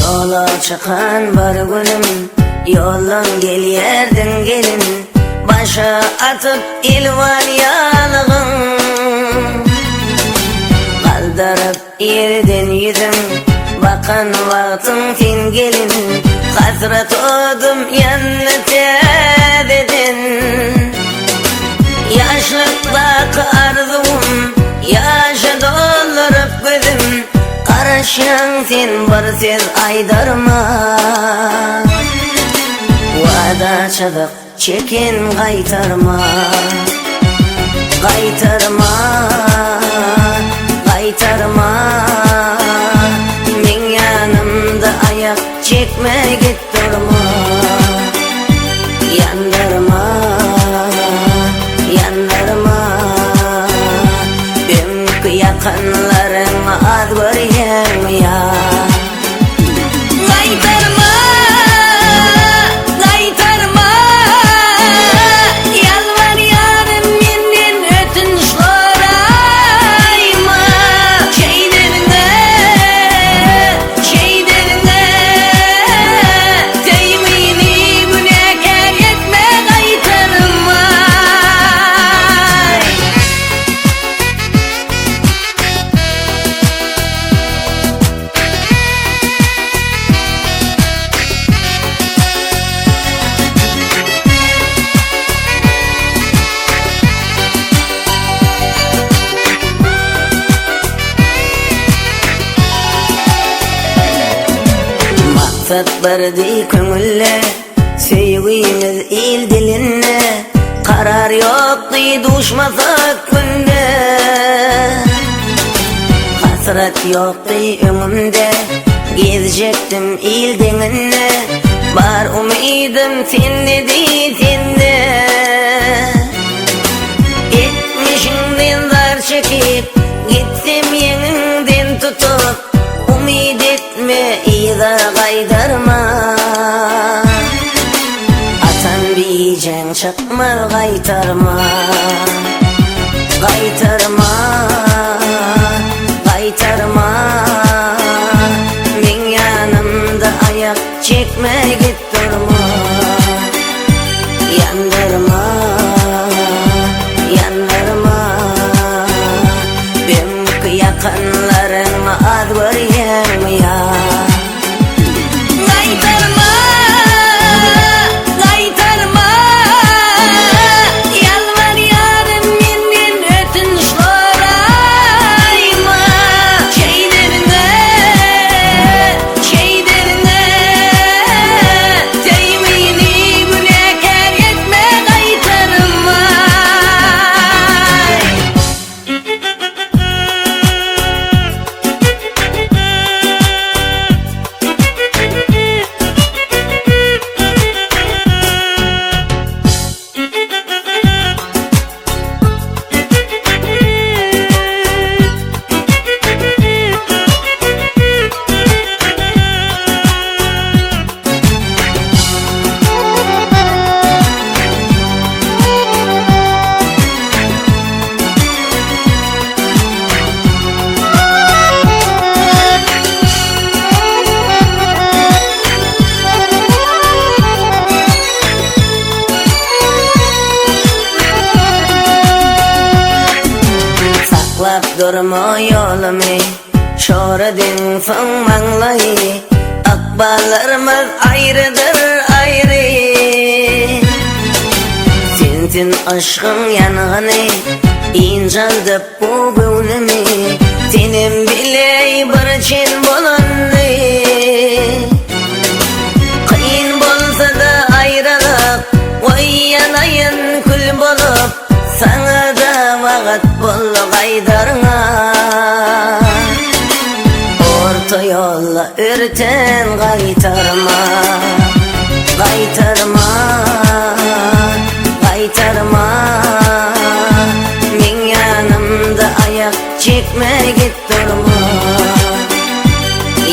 Yola çıkan var günüm Yoldan gel yerden gelin. Başa atıp ilvan yalığın Kaldırıp yerden yüzüm. Bakan vaktin fin gelin. Hasret oldum yanına dedin Karışan sen bir söz aydarma Vada çıkıp çekin kaytarma. Kaytarma Kaytarma. Men yanımda ayak çekme Maksat bardi köngülle Sevgimiz il dilinne Karar yok di duşmasak günde Hasret yok di ömümde Gezecektim il denginne Bar umidim sende di sende iza kaydarma Atan biyeceksin çıkma kaytarma. Kaytarma Kaytarma. Men yanımda ayak çekme git durma. Yandırma Yandırma. Benim yakınlarım az göreyim Saklap durma yolumu Şoradın son manlayı Akballarımız ayrıdır ayrı. Sensin aşkın yanğını İncaldı bu gönlümü Senin bile bir çin bulandı. Kıyın bolsa da ayrılık Vay yanayın kül bulup Sana da vakit bul Qaytartin qaytarma Qaytarma Qaytarma Ming yanimda ayaq chekmay git turma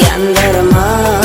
Yandırma.